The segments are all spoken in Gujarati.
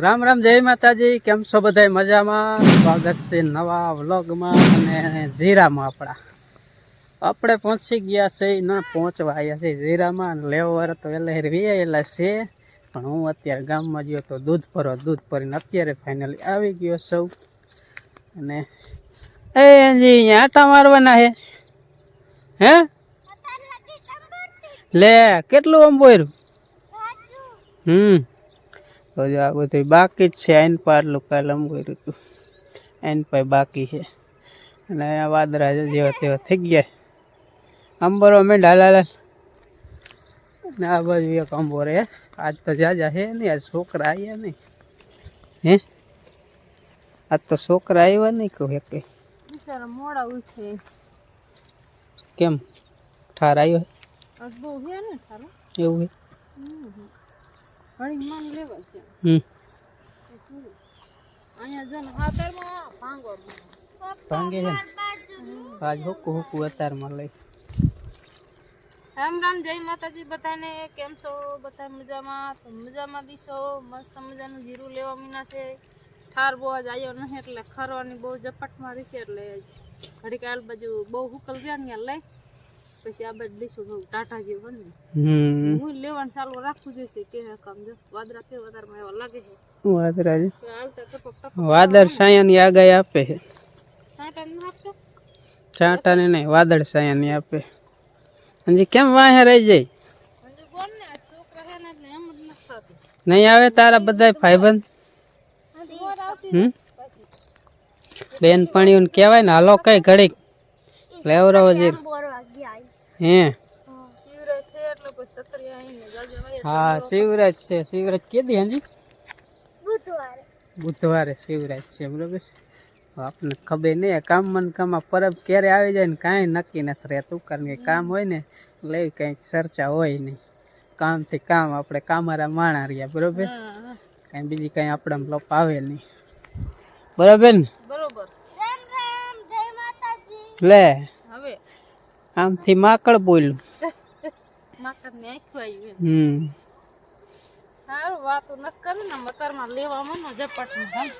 રામ રામ જય માતાજી. કેમ છો બધા મજામાં? સ્વાગત છે નવા વ્લોગમાં અને જીરામાં આપણા. આપણે પહોંચી ગયા છે ના પહોંચવા આવ્યા છે જીરામાં લેવર તો વહેલા વિયેલા છે. પણ હું અત્યારે ગામમાં ગયો તો દૂધ ભરો દૂધ ભરીને અત્યારે ફાઇનલી આવી ગયો સૌ અને એ જી અહીંયા આટા મારવાના હે. હે? લે કેટલું આમ બોર્યું હમ. જો આ બધું બાકી જ છે આઈન પારલું કાલે અંબોર્યું હતું આઈન પાય બાકી છે. અને આ વાદળા જો જેવા તેવા થઈ ગયા. અંબરો મેં ડાલા ને આ બાજુ એક અંબોર હે. આજ તો જાજા હે નહીં આજ છોકરા આવ્યા નહીં. હે? આજ તો છોકરા આવ્યા નહીં કહું એક બિચારા મોડા ઉઠે. કેમ? ઠાર આવ્યો આજ બહુ હે ને તારું હે એવું હે? ઘણી માન લેવા છે હમ. ભાંગો ભાંગે છે આજ હુકું હુકું અતારમાં લઈ. રામ રામ જય માતાજી બધાને. કેમ છો? બધા મજામાં? તો મજામાં દીશો મસ્ત મજાનું જીરું લેવા મીના છે. ઠાર બહુ જ આવ્યો નહીં એટલે ખરવાની બહુ ઝપટ મારી છે એટલે ઘડીક આલ બાજુ બહુ હુકલ ગયા ને લઈ. પછી આ બાજુ દીશું બહુ ટાટા જેવું હોય ને હમ હું લેવાનું ચાલુ રાખવું જોઈશે કે કામ જો વાદરા કે વધારમાં એવા લાગે છે વાદળા છે કે હાલતા ટપક ટપક વાદળ સાયાની આગાહી આપે છે ટાટા ન આપતો છાંટાને નહીં વાદળ સાયાની આપે અને કેમ વાહે રહી જાય હજુ બોલ ને આ છોકરા હે ને એટલે એમ જ નથી થતું નહીં આવે તારા બધા ભાઈબંધ બોર આવતી હમ બેન પાણીઓ કહેવાય ને હાલો કઈ ઘડીક લેવરાવો જે બોર વાગી આવી હે? હા શિવરાજ છે. શિવરાજ કેદી હાજી? બુધવારે. બુધવારે શિવરાજ છે બરોબર? આપણને ખબર નહીં કામ કામમાં ને કામમાં પરબ ક્યારે આવી જાય ને કાંઈ નક્કી નથી રહેતું કારણ કે કામ હોય ને એટલે એવી કંઈક ચર્ચા હોય નહીં કામથી કામ આપણે કામારા માણા રહ્યા બરોબર? હા કાંઈ બીજી કાંઈ આપણા લોપ આવે નહીં બરાબર ને? બરોબર. રામ રામ જય માતાજી. લે. આમથી માકડ બોલ્યું. માકડ ને આવ્યું હમ. સારું વાતો ન કરે ને મતરમાં લેવામાં ને ઝપટમાં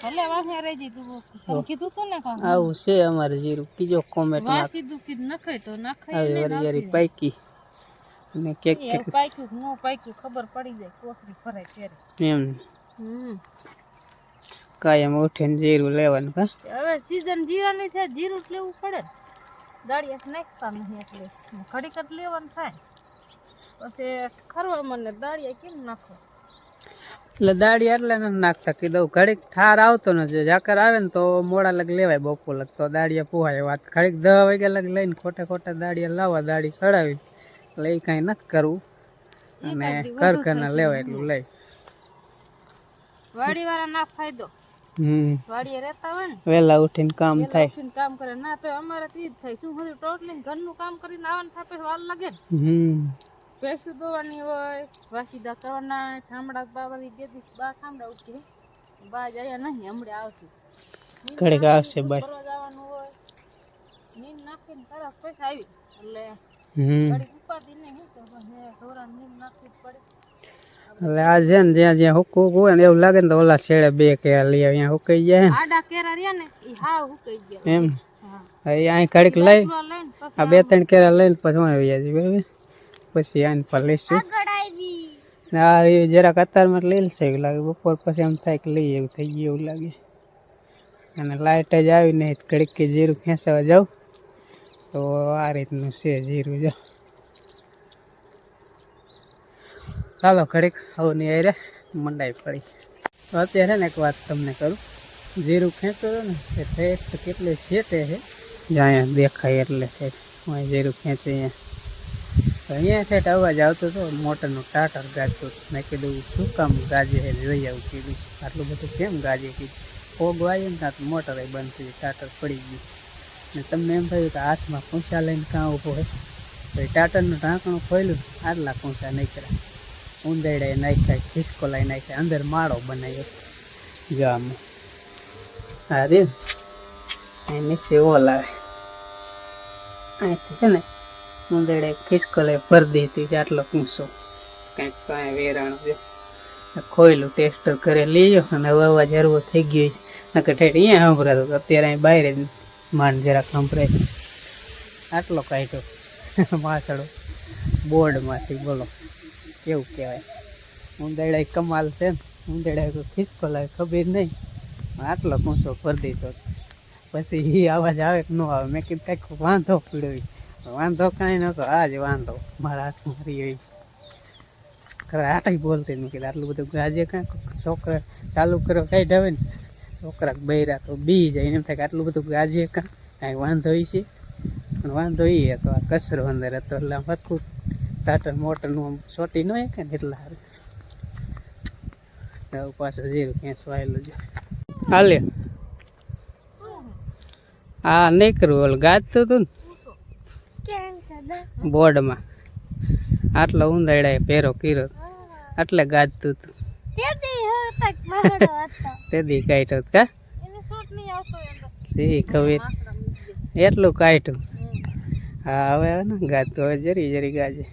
ભલે વાહે રહી તું. કીધું તું ને આવું છે અમારે જીરું. કીજો કોમેન્ટમાં વાસી કીધું નખાય તો નખાય આવી ને વરિયારી પાઈકી અને કેક કેક પાક્યું ન પાક્યું ખબર પડી જાય કોથરી ફરાય ત્યારે એમ. હમ. કાયમ ઉઠીને જીરું લેવાનું કા? હવે સીઝન જીરાની થાય જીરું જ લેવું પડે. દાળિયા નાખતા નહીં એટલે ઘડીક જ લેવાનું થાય. પછી ખરવા મને દાળિયા કેમ નાખો? એટલે દાડી એટલે નથી નાખતા કીધું ઘડીક ઠાર આવતો ન જો ઝાકર આવે ને તો મોડા લગ લેવાય બપોર લગ તો દાળિયા પુહાય વાત. ઘડીક દહ વાગ્યા લગ લઈને ખોટા ખોટા દાડિયા લાવવા દાડી ચડાવી એટલે એ કાંઈ નથી કરવું અને ઘરના લેવાય એટલું લઈ. વાડી વાળા ના ફાયદો. વાડીએ રહેતા હોય ને વેલા ઉઠીને કામ થાય. ઉઠીને કામ કરે. ના તો અમારે જ થાય. શું બધું ટોટલી ઘરનું કામ કરીને આવવાનું થાપે વાર લાગે ને. ભેંસું દોવાની હોય વાસીદા કરવાના ઠામડા બાવાની જે દી બા ઠામડા ઉઠી. બા જાય નહીં હમણાં આવશે. ઘડીક આવશે બાય. ફરવા જવાનું હોય. નીંદ નાખીને તરત પૈસા આવી. એટલે હમ. ઘડીક ઉપાધી નહીં હું તો નીંદ નાખવી જ પડે. એટલે આ છે ને જ્યાં જ્યાં હુકું હુકું હોય ને એવું લાગે ને તો ઓલા શેડે બે કે લઈ આવે અહીંયા હુકાઈ જાય આડા કેરા રહ્યા ને એ હાવ હુકાઈ ગયા. એમ? હા. હવે અહીં ઘડીક લઈ આ બે ત્રણ કેરા લઈને પછી હું આવી જાય બરાબર? પછી આને પર લઈશું. ને આ એ જરાક અત્યારમાં લઈ લેશે એવું લાગે બપોર પછી એમ થાય કે લઈ એવું થઈ ગયું એવું લાગે. અને લાઇટ જ આવી નહીં ઘડીક કે જીરું ખેંચવા જાઉં. તો આ રીતનું છે જીરું જો ચાલો ઘડીક આવું નહીં અરે મંડાઈ પડી. તો અત્યારે ને એક વાત તમને કરું. જીરું ખેંચો છો ને, એ તો કેટલી શેટે છે? જ્યાં દેખાય એટલે છે. હું જીરું ખેંચે અહીંયા. અહીંયા ઠેઠ અવાજ આવતો હતો મોટરનું ટાટર ગાજતું. મેં કીધું, શું કામ ગાજે છે? જોઈ આવું કીધું. આટલું બધું કેમ ગાજે કીધું પોગ વાગ્યો ને ત્યાં મોટર બંધ થઈ ટાટર પડી ગયું. ને તમને એમ થયું કે હાથમાં પૂંછા લઈને કાં ઊભો હોય તો એ ટાટરનું ઢાંકણું ખોલ્યું, આટલા પૂંછા નીકળ્યા. ઉંદરડે નાખ્યા ખિસકો લઈ નાખ્યા, અંદર માળો બનાવ્યો. ગામ. અરે હા સેવો આવે અહીંથી છે ને ઉંદરડે ખિસકો લઈ ભરી દીધી કે આટલો પૂંછો. કંઈક કાંઈ વેરાણ ખોયલું ટેસ્ટર કરે લઈ અને અવાજ હરવો થઈ ગયો નકર ઠેઠ, અહીંયા સંભળાતો હતો. અત્યારે અહીં બહાર જ માંડ જરાક સંભળાય. આટલો કાઢ્યો. માછડો. બોર્ડમાંથી, બોલો. કેવું કહેવાય. ઉંદેડા કમાલ છે ને. ઉંદેડા ખિસકો લાગે, ખબર નહીં. આટલો કૂંસો કરી દીધો. પછી એ અવાજ આવે કે ન આવે. મેં કીધું કંઈક વાંધો પીડવી વાંધો કાંઈ નતો આ જ વાંધો. મારા હાથમાં હોય. ખરે આટાઈ બોલતી મેં કીધું, આટલું બધું ગાજે કાંઈ? છોકરા ચાલુ કરો, કાંઈ ઢવે ને? છોકરા બૈરા તો બી જાય. એમ થાય કે આટલું બધું ગાજે કાં કાંઈ વાંધો છે? પણ વાંધો એ હતો. આ કચરો અંદર હતો. એટલે આમ હરખું મોટરનું આમ છોટી ન કે ને એટલા સારું પાછો જીરું ક્યાં સ્વાયેલું છે હાલે. આ નીકળ્યું, ઓલું ગાજતું હતું ને બોર્ડમાં. આટલો ઊંધાયડા પહેરો કર્યો. આટલે ગાજતું હતું. તે દી કાઢ્યો કા? નહીં સી ખબર એટલું કાઢ્યું. હા, હવે ગાજતું હવે જરી જરી ગાજે.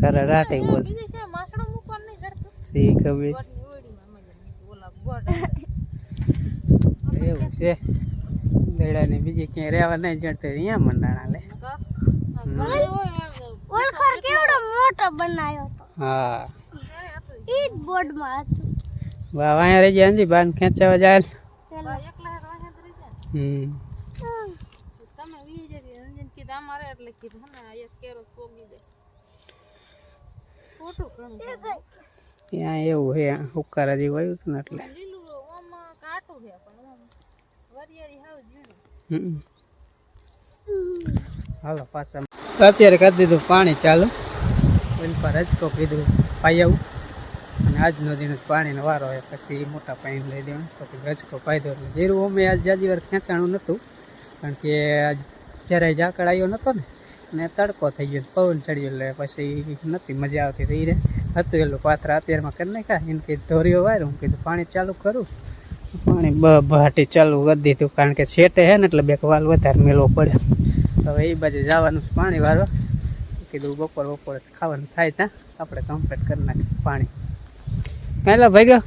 કરડાટી બોલ. બીજું છે માકડો મૂકવાનું નહીં કરતું. સી ખબર? ગોળની ઓળીમાં મજા ઓલા ગોળ એવું છે? દડાને બીજે ક્યાંય રહેવા નહીં જડતો અહીંયા મંડાણા લે. ઓળખાણ કેવડો મોટો બનાવ્યો હતો. હા. ઈ જ બોર્ડમાં હતું. વાહ અહીંયા રહી જાય અંજી બાન ખેંચાવા જાય. પેલા હમ તમે વી જતી કીધું અમારે એટલે કીધું ને આ એક કેરો પોગી દે. ખોટું ઘણું ત્યાં એવું હે હુકારા જેવું આવ્યું હતું ને એટલે. લીલું ઓમાં કાટું છે પણ ઓમ વરિયાળી હાવ ઝીણું હાલો પાછા. તો અત્યારે કરી દીધું પાણી ચાલુ. પર રજકો કીધું પાઈ આવું અને આજનો દિન જ પાણીનો વારો હોય પછી મોટા પાણી લઈ દેવાનું તો પછી રજકો પાઈ દો એટલે જીરું અમે આજ જાજી વાર ખેંચાણું નહોતું. કારણ કે આજ જ્યારે ઝાકળ આવ્યો નહોતો ને ને તડકો થઈ ગયો, પવન ચડ્યો એટલે પછી નથી મજા આવતી રહી રે. હતું એટલું પાત્ર અત્યારમાં કરી નાખ્યા, એને કીધું ધોરીઓ વાર્યું હું કીધું પાણી ચાલુ કરું. પાણી બ ભાટી ચાલુ કરી દીધું, કારણ કે છેટે હે ને એટલે બે વાલ વધારે મેળવો પડે. હવે એ બાજુ જવાનું પાણી વાળવા. કીધું બપોર બપોર ખાવાનું થાય ત્યાં, આપણે કમ્પ્લીટ કરી નાખીએ પાણી. કાંઈ ભાઈ ગયો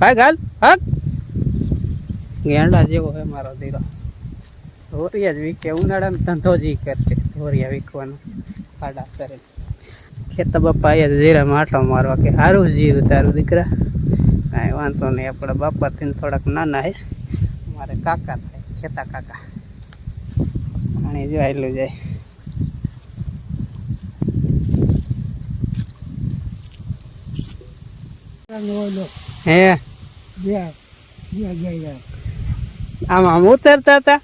ભાઈ ગાલ ભાગ ગેંડા જેવો હે મારો દીરો. ધોરિયા જ વીકે ઉનાળામાં ધંધો જ કરશે ધોરિયા વીકવાનો ખાડા કરે ખેતર બાપા અહીંયા જીરામાં આટો મારવા કે સારું જીરું તારું દીકરા. કાંઈ વાંધો નહીં આપણા બાપાથી થોડાક નાના હે મારે કાકા થાય ખેતા કાકા. પાણી જો આવેલું જાય. હે? આમ આમ ઉતરતા હતા?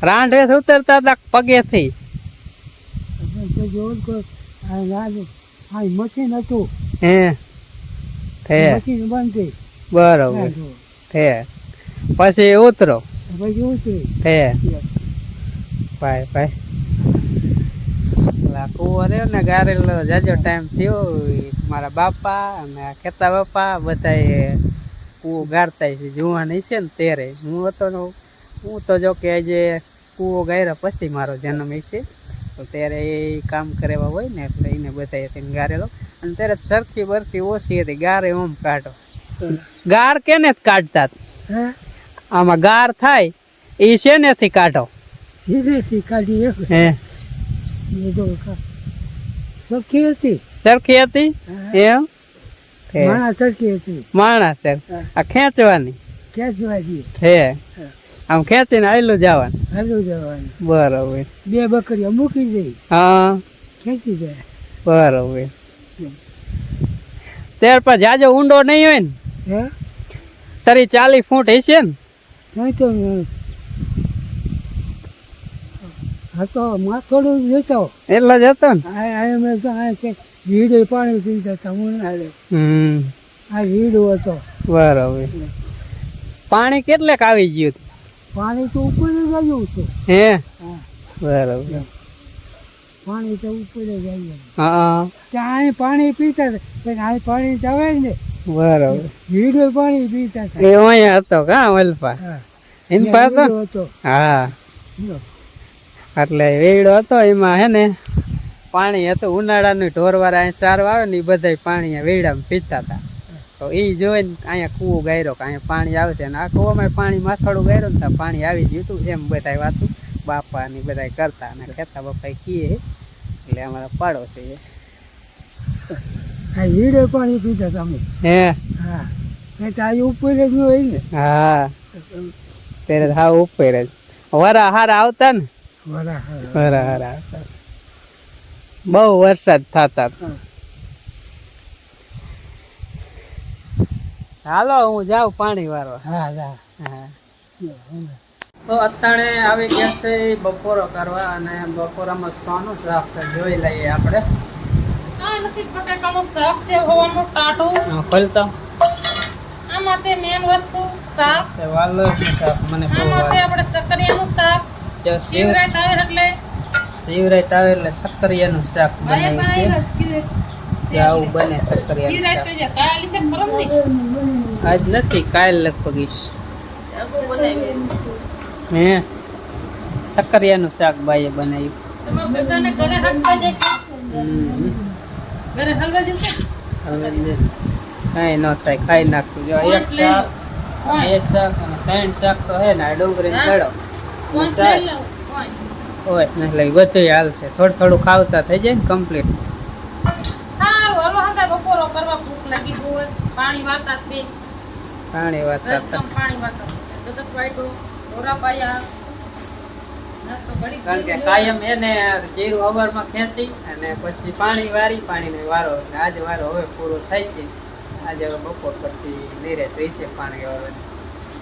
રાંઢે ઉતરતા હતા પગેથી. મશીન હતું. હે મશીન બંધ. બરોબર. થે પછી ઉતરો. પછી ઉતરી થે ભાઈ ભાઈ. કુવો કૂવો રહ્યો ને ગારેલો જાજો ટાઈમ થયો મારા બાપા અને ખેતા બાપા બધાએ કુવો ગારતા છે જુવાન છે ને તેરે હું હતો હું તો જો કે જે કૂવો ગાયરા પછી મારો જન્મ છે. તો ત્યારે એ કામ કરેવા હોય ને એટલે એને બધાએ તેને ગારેલો. અને ત્યારે સરખી બરખી ઓછી હતી ગારે ઓમ કાઢો. ગાર કેને જ કાઢતા? આમાં ગાર થાય એ શેનેથી કાઢો? સીધેથી કાઢી હે. સરખી હતી. સરખી હતી? એમ? હે. માણા સરખી હતી. માણસ આ ખેંચવાની. ખેંચવાની. છે આમ ખેંચીને આયલું જવાનું. હાલું જવાનું. બરોબર. બે બકરીઓ મૂકી દઈ હા. ખેંચી જાય. બરોબર. ત્યાર પર જાજો ઊંડો નહીં હોય ને. હે? તારી ચાલીસ ફૂટ હશે ને. નહીં તો હા તો માથોડું જતો. એટલો જ હતો ને. આ આ મેં તો આ છે વીડે પાણી પીતા હતા ઉનાળે હમ. આ વીડો હતો. બરોબર. પાણી કેટલેક આવી ગયું પાણી તો ઉપર જ આવ્યું હતું હે. બરાબર. પાણી તો ઉપર જ આવ્યું હા ત્યાં પાણી પીતા પણ અહીં પાણી તો આવે ને. બરોબર. વીડો પાણી પીતા એ અહીંયા હતો કા વલપા હા. પાસે હતો. હા. એટલે વેડો હતો એમાં હે ને પાણી હતું ઉનાળાનું ઢોરવાળા અહીં સારવા આવે ને એ બધા પાણી વેડા વેડામાં પીતા હતા. તો એ જોઈને અહીંયા કૂવો ગાયરો કે અહીંયા પાણી આવશે અને આ કૂવામાં પાણી માથાડું ગાયરો ને પાણી આવી ગયું હતું. એમ બધા વાતું બાપા ને બધા કરતા. અને કહેતા બાપા કીએ એટલે અમારા છે આ વીડે પાણી પીતા તમે. હે? હા. એ તો આ ઉપર જ હોય ને. હા. ત્યારે હા ઉપર જ. વરા હારા આવતા ને? વરા હા. વરા હારા આવતા. બહુ વરસાદ થતા. હાલો હું જાઉં પાણી વાળવા. હા હા હા. તો અત્યારે આવી ગયા છે બપોરો કરવા અને બપોરામાં સોનું શાક છે જોઈ લઈએ આપણે. નથી બટાકાનું શાક છે હોવાનું ટાટું ખોલતા. આમાં છે મેન વસ્તુ શાક. છે વાલોરનું શાક મને આમાં છે આપણે સકરિયાનું શાક. શિવરાય શિવ એટલે. શિવરાય આવે એટલે સક્કરિયાનું શાક બનાવ્યું છે. કે આવું બને છે નહીં આજ નથી કાલ લગભગ ઈશ હે? સક્કરિયાનું શાક બાઈએ બનાવ્યું. કાંઈ ન થાય ખાઈ નાખશું. જો એક શાક બે શાક અને ત્રણ શાક તો હે ને ડુંગળી. ચડો. ઓય નહીં. લઈ લઉં, હાલ બધું હાલશે. થોડું થોડું ખાવતા થઈ જાય ને કમ્પ્લીટ હારું, હાલો હાંધા બપોરો કરવા ભૂખ લાગી હોય પાણી વાતા જ પાણી વાત પાણી વાતા દસ વાટો ઢોરા પાયા. કારણ કે કાયમ એને જીરું હવારમાં ખેંચી અને પછી પાણી વારી પાણીનો વારો. એટલે આજે વારો હવે પૂરો થાય છે. આજે હવે બપોર પછી નીરે રહેશે પાણી વારવાની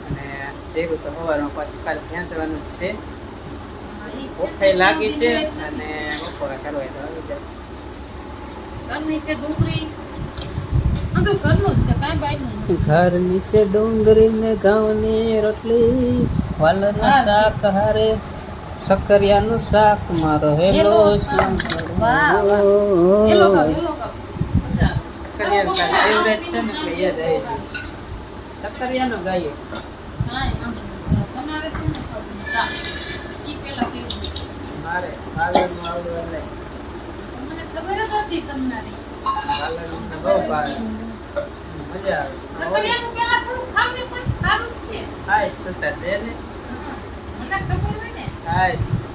અને જીરું તો સવારમાં પાછું કાલે ખેંચવાનું જ છે. ભૂખાઈ લાગી છે અને બપોરે કરવા તો આવી જાય. ઘરની છે ડુંગળી. ઘરનું છે ડુંગરી ને ઘઉંની રોટલી વાલનું શાક હારે સકરિયાનું શાક મારો હેલો. સકરિયાનું ગાયો? મારે વાલરનું આવડું મને ખબર જ હતી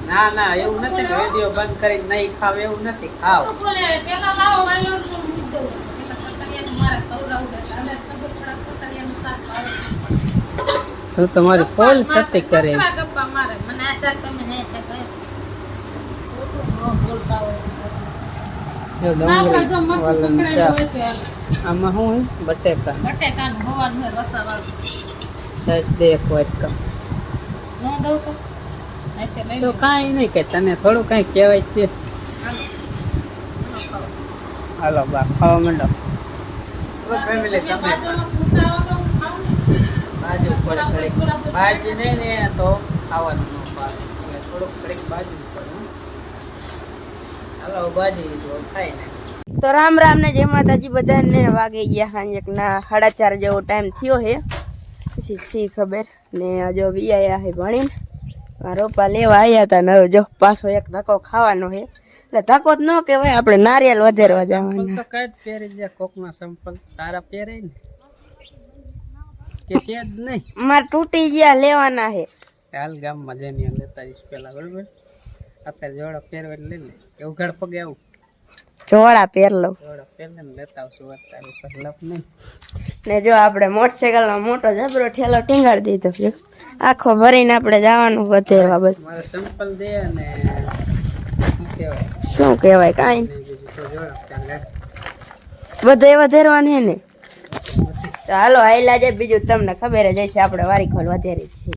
ને ને એવું નથી કે વીડિયો બંધ કરી નહીં ખાવ એવું નથી ખાવ તો તમારી પોલ સતી કરે. મને આશા તમે હે છે કહે ખોટું ન બોલતા હોય જો ના ખાજો ડુંગળી મસ્ત વાલરનું પકડાય શાક હોય તો હાલે. આમાં શું હોય? બટેકા બટેકાનું હવાનું હોય રસાવાળું. સાસ દે એક વાટકા ન દઉં તો? તો કાંઈ નહીં કે તને થોડું કાંઈ કહેવાય છે. હાલો. બા ખાવા માંડો. બાજુ થોડુંક બાજુ. તો રામ રામ ને જય માતાજી બધાને વાગી ગયા સાંજે ના સાડા ચાર જેવો ટાઈમ થયો છે. પછી સી ખબર ને જો વી આયા છે ભણીને. રોપા લેવા આવ્યા હતા ને જો પાછો એક ધક્કો ખાવાનો છે. એટલે ધક્કો જ ન કહેવાય આપણે નારિયેલ વધારવા જવાના તો કાંઈ જ પહેરી જાય કોકના સંપલ તારા પહેરે ને. કે છે જ નહીં. મારે તૂટી ગયા લેવાના છે. હાલ ગામમાં જઈને લેતા પેલા બરોબર? અત્યારે જોડા પહેરવે લઈ લે. એવું ઘર પગે આવું. જોડા પહેર લઉં. જોડો પહેરે ને લેતા આવશું અત્યારે લપ નહીં. ને જો આપણે મોટરસાયકલમાં મોટો જબરો ઠેલો ટીંગાડી દીધો જો આખો ભરીને આપણે જવાનું બધું. મારે સંપલ દે અને શું કહેવાય? કાંઈ બધે વધેરવાનું ને? તો હાલો હાઈલા જાય બીજું તમને ખબર જ હશે આપણે વારી ખોલ વધારી છે